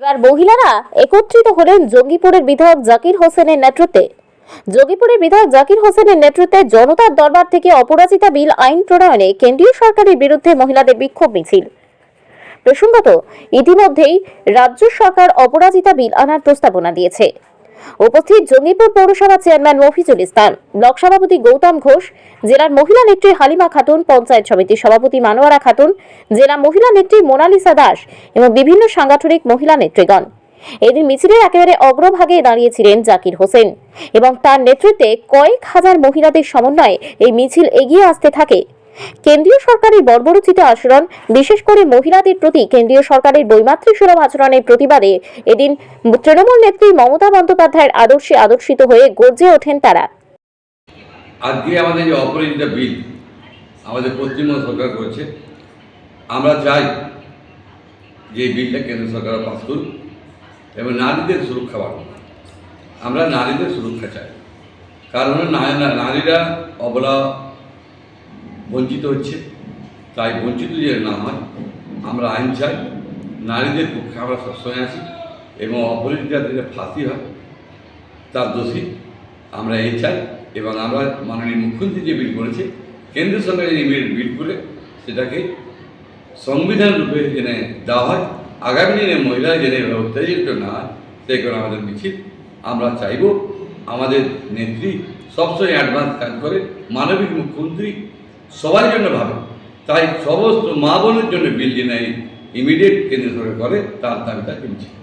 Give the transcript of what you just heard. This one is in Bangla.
এবার মহিলারা একত্রিত হলেন জঙ্গিপুরের বিধায়ক জাকির হোসেনের নেতৃত্বে। যোগীপুরের বিধায়ক জাকির হোসেনের নেতৃত্বে জনতার দরবার থেকে অপরাজিতা বিল আইন প্রণয়নে কেন্দ্রীয় সরকারের বিরুদ্ধে মহিলাদের বিক্ষোভ মিছিল। প্রসঙ্গত, ইতিমধ্যেই রাজ্য সরকার অপরাজিতা বিল আনার প্রস্তাবনা দিয়েছে। উপস্থিত জঙ্গিপুর পৌরসভা চেয়ারম্যান মফিজুল ইসলাম, ব্লক সভাপতি গৌতম ঘোষ, জেলার মহিলা নেত্রী হালিমা খাতুন, পঞ্চায়েত সমিতির সভাপতি মানোয়ারা খাতুন, জেলা মহিলা নেত্রী মোনালিসা দাস এবং বিভিন্ন সাংগঠনিক মহিলা নেতৃগণ এদিন মিছিলের একেবারে অগ্রভাগে দাঁড়িয়েছিলেন জাকির হোসেন এবং তার নেতৃত্বে কয়েক হাজার মহিলাদের সমন্বয়ে এই মিছিল এগিয়ে আসতে থাকে। কেন্দ্রীয় সরকারের বর্বরোচিত আচরণ, বিশেষ করে মহিলাদের প্রতি কেন্দ্রীয় সরকারের বৈমাত্রিক সুলভ আচরণের প্রতিবাদে এদিন তৃণমূল নেত্রী মমতা বন্দ্যোপাধ্যায়ের আদর্শে আদর্শিত হয়ে গর্জে ওঠেন তারা। আজকে আমাদের যে অপরাজিতা বিল আমাদের পশ্চিমবঙ্গ সরকার করেছে, আমরা চাই যে এই বিলটা কেন্দ্র সরকার পাস করুক এবং নারীদের সুরক্ষা বাড়ুক। আমরা নারীদের সুরক্ষা চাই। কারণ নারীরা অবলা বঞ্চিত হচ্ছে। তাই বঞ্চিত যে না হয়, আমরা আইন চাই, নারীদের পক্ষে আমরা সবসময় আছি এবং অপরাজিতা যে ফাঁসি হয়, তার দোষী আমরা এই চাই এবং আমরা মাননীয় মুখ্যমন্ত্রী যে বিল করেছে, কেন্দ্র সরকার যে বিল বিল করে সেটাকে সংবিধান রূপে জেনে দেওয়া হয়, আগামী দিনে মহিলা জেনে উত্তেজিত না হয়, সেই কারণে আমাদের মিছিল আমরা চাইব আমাদের নেত্রী সবসময় অ্যাডভান্স কাজ করে, মানবিক মুখ্যমন্ত্রী সবার জন্য ভালো। তাই সমস্ত মা বোনের জন্য বিল জেনে ইমিডিয়েট কেন্দ্র সরকার করে, তার দাবিটা মিছিল